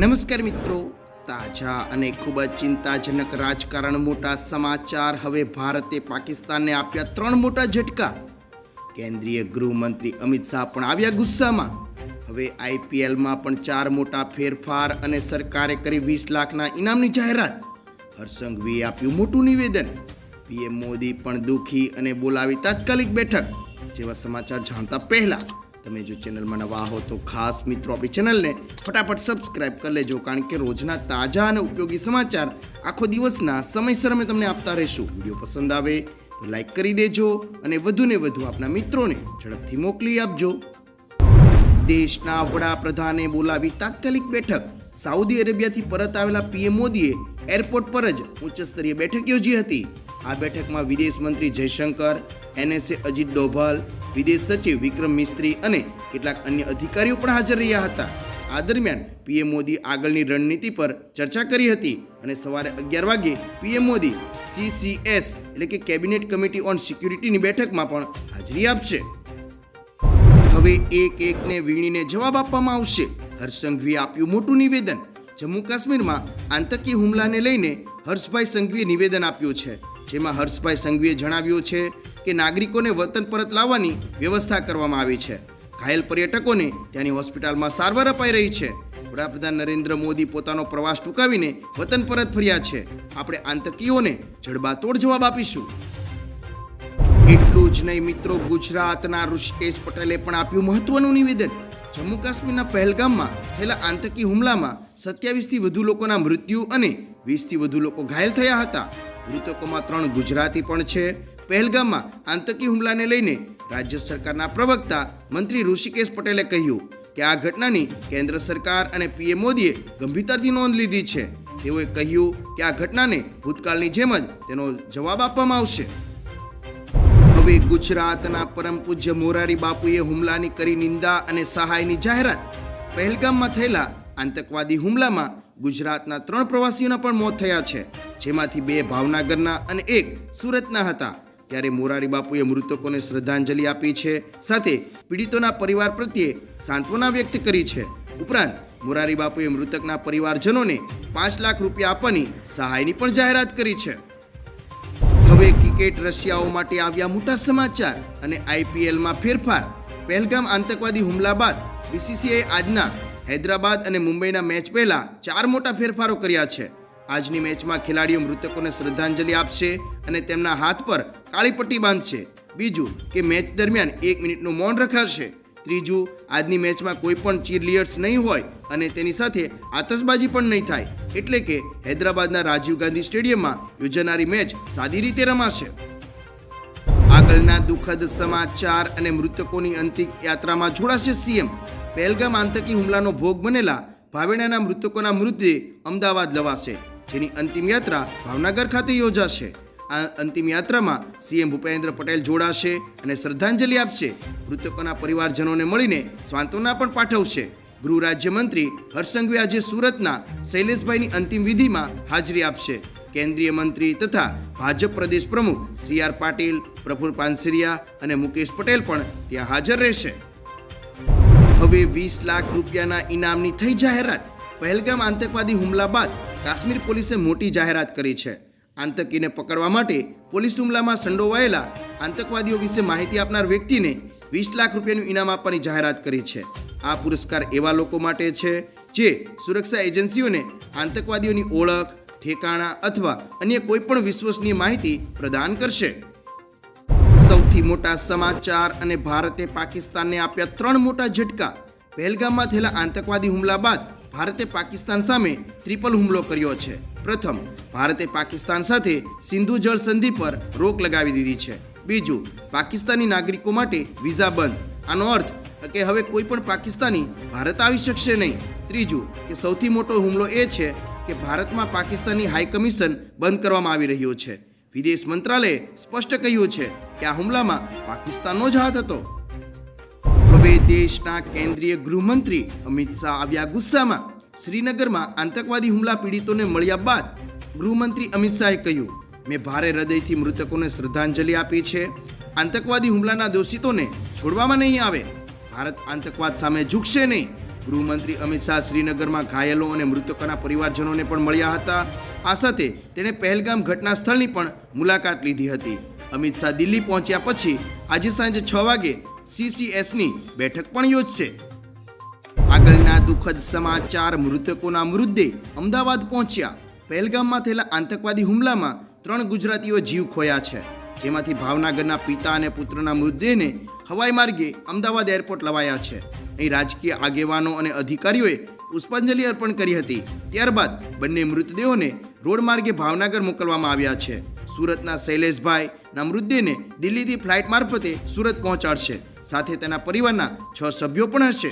નમસ્કાર મિત્રો. તાજા અને ખૂબ જ ચિંતાજનક રાજકારણ મોટા સમાચાર હવે ભારતે પાકિસ્તાનને આપ્યા ત્રણ મોટા ઝટકા. કેન્દ્રીય ગૃહમંત્રી અમિત શાહ પણ આવ્યા ગુસ્સામાં. હવે આઈપીએલમાં પણ ચાર મોટા ફેરફાર અને સરકારે કરી વીસ લાખના ઇનામની જાહેરાત. હર્ષંઘવીએ આપ્યું મોટું નિવેદન. પીએમ મોદી પણ દુઃખી અને બોલાવી તાત્કાલિક બેઠક. જેવા સમાચાર જાણતા પહેલા તમે જો ચેનલમાં નવા હો તો ખાસ મિત્રો આપણી ચેનલને ફટાફટ સબસ્ક્રાઇબ કરી લેજો, કારણ કે રોજના તાજા અને ઉપયોગી સમાચાર આખો દિવસના સમયસર અમે તમને આપતા રહીશું. વીડિયો પસંદ આવે તો લાઈક કરી દેજો અને વધુને વધુ આપના મિત્રોને ઝડપથી મોકલી આપજો. દેશના વડાપ્રધાને બોલાવી તાત્કાલિક બેઠક. સાઉદી અરેબિયાથી પરત આવેલા પીએમ મોદીએ એરપોર્ટ પર જ ઉચ્ચ સ્તરીય બેઠક યોજી હતી. આ બેઠકમાં વિદેશ મંત્રી જયશંકર, એનએસએ અજીત ડોભાલ વિદેશ સચિવ વિક્રમ મિસ્ત્રી અને કેટલાક અન્ય અધિકારીઓ પણ હાજર રહ્યા હતા. આ દરમિયાન પીએમ મોદી આગળની રણનીતિ પર ચર્ચા કરી હતી અને સવારે અગિયાર વાગ્યે પીએમ મોદી સીસીએસ એટલે કે કેબિનેટ કમિટી ઓન સિક્યુરિટીની બેઠકમાં પણ હાજરી આપશે. હવે એક એકને વીણીને જવાબ આપવામાં આવશે. હર્ષસંઘવીએ આપ્યું મોટું નિવેદન. જમ્મુ કાશ્મીરમાં આતંકી હુમલાને લઈને હર્ષભાઈ સંઘવીએ નિવેદન આપ્યું છે. જેમાં હર્ષભાઈ સંઘવીએ જણાવ્યું છે કે નાગરિકોને વતન પરત લાવવાની વ્યવસ્થા કરવામાં આવી છે. ઘાયલ પર્યટકોને ત્યાંની હોસ્પિટલમાં સારવાર અપાઈ રહી છે. વડાપ્રધાન નરેન્દ્ર મોદી પોતાનો પ્રવાસ ટૂંકાવીને વતન પરત ફર્યા છે. આપણે આતંકીઓને જડબાતોડ જવાબ આપીશું. એટલું જ નહીં મિત્રો, ગુજરાતના ઋષિકેશ પટેલે પણ આપ્યું મહત્વનું નિવેદન. જમ્મુ કાશ્મીરના પહેલગામમાં થયેલા આતંકી હુમલામાં સત્યાવીસથી વધુ લોકોના મૃત્યુ અને વીસથી વધુ લોકો ઘાયલ થયા હતા. મૃતકોમાં ત્રણ ગુજરાતી પણ છે. પહેલગામમાં આતંકી હુમલાને લઈને રાજ્ય સરકારના પ્રવક્તા મંત્રી ઋષિકેશ પટેલે કહ્યું કે આ ઘટનાની કેન્દ્ર સરકાર અને પીએમ મોદીએ ગંભીરતાથી નોંધ લીધી છે. તેઓએ કહ્યું કે આ ઘટનાને ભૂતકાળની જેમ જ તેનો જવાબ આપવામાં આવશે. હવે ગુજરાતના પરમ પૂજ્ય મોરારી બાપુએ હુમલાની કરી નિંદા અને સહાયની જાહેરાત. પહેલગામમાં થયેલા આતંકવાદી હુમલામાં ગુજરાતના ત્રણ પ્રવાસીઓના પણ મોત થયા છે, જેમાંથી બે ભાવનગરના અને એક સુરતના હતા. ત્યારે મોરારી બાપુએ મૃતકોને શ્રદ્ધાંજલિ આપી છે. સાથે પીડિતોના પરિવાર પ્રત્યે સાંત્વના વ્યક્ત કરી છે. ઉપરાંત, મોરારી બાપુએ મૃતકના પરિવારજનોને પાંચ લાખ રૂપિયા આપવાની સહાયની પણ જાહેરાત કરી છે. હવે ક્રિકેટ રશિયાઓ માટે આવ્યા મોટા સમાચાર અને આઈપીએલમાં ફેરફાર. પહેલગામ આતંકવાદી હુમલા બાદ બીસીસીઆઈ આજના હૈદરાબાદ અને મુંબઈના મેચ પહેલા ચાર મોટા ફેરફારો કર્યા છે. આજની મેચમાં ખેલાડીઓ મૃતકોને શ્રદ્ધાંજલિ આપશે અને તેમના હાથ પર કાળી પટ્ટી બાંધશે બીજું કે મેચ દરમિયાન એક મિનિટનું મૌન રખાશે. ત્રીજું, આજની મેચમાં કોઈ પણ ચીરલિયર્સ નહીં હોય અને તેની સાથે આતશબાજી પણ નહીં થાય. એટલે કે હૈદરાબાદના રાજીવ ગાંધી સ્ટેડિયમમાં યોજાનારી મેચ સાદી રીતે રમાશે. આગળના દુઃખદ સમાચાર અને મૃતકોની અંતિમ યાત્રામાં જોડાશે સીએમ. પહેલગામ આતંકી હુમલાનો ભોગ બનેલા ભાવેણાના મૃતકોના મૃતદેહ અમદાવાદ લવાશે. જેની અંતિમ યાત્રા ભાવનગર ખાતે યોજાશે. આ અંતિમ યાત્રામાં સીએમ ભૂપેન્દ્ર પટેલ જોડાશે અને શ્રદ્ધાંજલિ આપશે. મૃતકોના પરિવારજનોને મળીને સાંત્વના પણ પાઠવશે. ગૃહ રાજ્યમંત્રી હર્ષંઘવી આજે સુરતના શૈલેષભાઈની અંતિમ વિધિમાં હાજરી આપશે. કેન્દ્રીય મંત્રી તથા ભાજપ પ્રદેશ પ્રમુખ સી આર પાટીલ, પ્રફુલ પાનસરિયા અને મુકેશ પટેલ પણ ત્યાં હાજર રહેશે. હવે વીસ લાખ રૂપિયાના ઇનામની થઈ જાહેરાત. પહેલગામ આતંકવાદી હુમલા બાદ કાશ્મીર પોલીસે મોટી જાહેરાત કરી છે. આતંકીને પકડવા માટે પોલીસ હુમલામાં સંડોવાયેલા આતંકવાદીઓ વિશે માહિતી આપનાર વ્યક્તિને વીસ લાખ રૂપિયાનું ઇનામ આપવાની જાહેરાત કરી છે. આ પુરસ્કાર એવા લોકો માટે છે જે સુરક્ષા એજન્સીઓને આતંકવાદીઓની ઓળખ, ઠેકાણા અથવા અન્ય કોઈ પણ વિશ્વસનીય માહિતી પ્રદાન કરશે. સૌથી મોટા સમાચાર અને ભારતે પાકિસ્તાનને આપ્યા ત્રણ મોટા ઝટકા. પહેલગામમાં થયેલા આતંકવાદી હુમલા બાદ ભારતે પાકિસ્તાન સામે ટ્રિપલ હુમલો કર્યો છે. પ્રથમ, ભારતે પાકિસ્તાન સાથે સિંધુ જળ સંધિ પર રોક લગાવી દીધી છે. બીજું, પાકિસ્તાની નાગરિકો માટે વિઝા બંધ. આનો અર્થ કે હવે કોઈ પણ પાકિસ્તાની ભારત આવી શકશે નહીં. ત્રીજું, કે સૌથી મોટો હુમલો એ છે કે ભારતમાં પાકિસ્તાની હાઈ કમિશન બંધ કરવામાં આવી રહ્યો છે. વિદેશ મંત્રાલયે સ્પષ્ટ કહ્યું છે કે આ હુમલામાં પાકિસ્તાનનો જ હાથ હતો. હવે દેશના કેન્દ્રીય ગૃહમંત્રી અમિત શાહ આવ્યા ગુસ્સામાં. શ્રીનગરમાં આતંકવાદી હુમલા પીડિતોને મળ્યા બાદ ગૃહમંત્રી અમિત શાહે કહ્યું, મેં ભારે હૃદયથી મૃતકોને શ્રદ્ધાંજલિ આપી છે. આતંકવાદી હુમલાના દોષિતોને છોડવામાં નહીં આવે. ભારત આતંકવાદ સામે ઝૂકશે નહીં. ગૃહમંત્રી અમિત શાહ શ્રીનગરમાં ઘાયલો અને મૃતકોના પરિવારજનોને પણ મળ્યા હતા. આ સાથે તેણે પહેલગામ ઘટના સ્થળની પણ મુલાકાત લીધી હતી. અમિત શાહ દિલ્હી પહોંચ્યા પછી આજે સાંજે છ વાગે સીસીએસની બેઠક પણ યોજશે. આગળના દુઃખદ સમાચાર, મૃતકોના મૃતદેહ અમદાવાદ પહોંચ્યા. પહેલગામમાં થયેલા આતંકવાદી હુમલામાં ત્રણ ગુજરાતીઓ જીવ ખોયા છે. જેમાંથી ભાવનગરના પિતા અને પુત્રના મૃતદેહને હવાઈ માર્ગે અમદાવાદ એરપોર્ટ લવાયા છે. અહીં રાજકીય આગેવાનો અને અધિકારીઓએ પુષ્પાંજલિ અર્પણ કરી હતી. ત્યારબાદ બંને મૃતદેહોને રોડ માર્ગે ભાવનગર મોકલવામાં આવ્યા છે. સુરતના શૈલેષભાઈના મૃતદેહને દિલ્હીથી ફ્લાઇટ મારફતે સુરત પહોંચાડશે. સાથે તેના પરિવારના છ સભ્યો પણ હશે.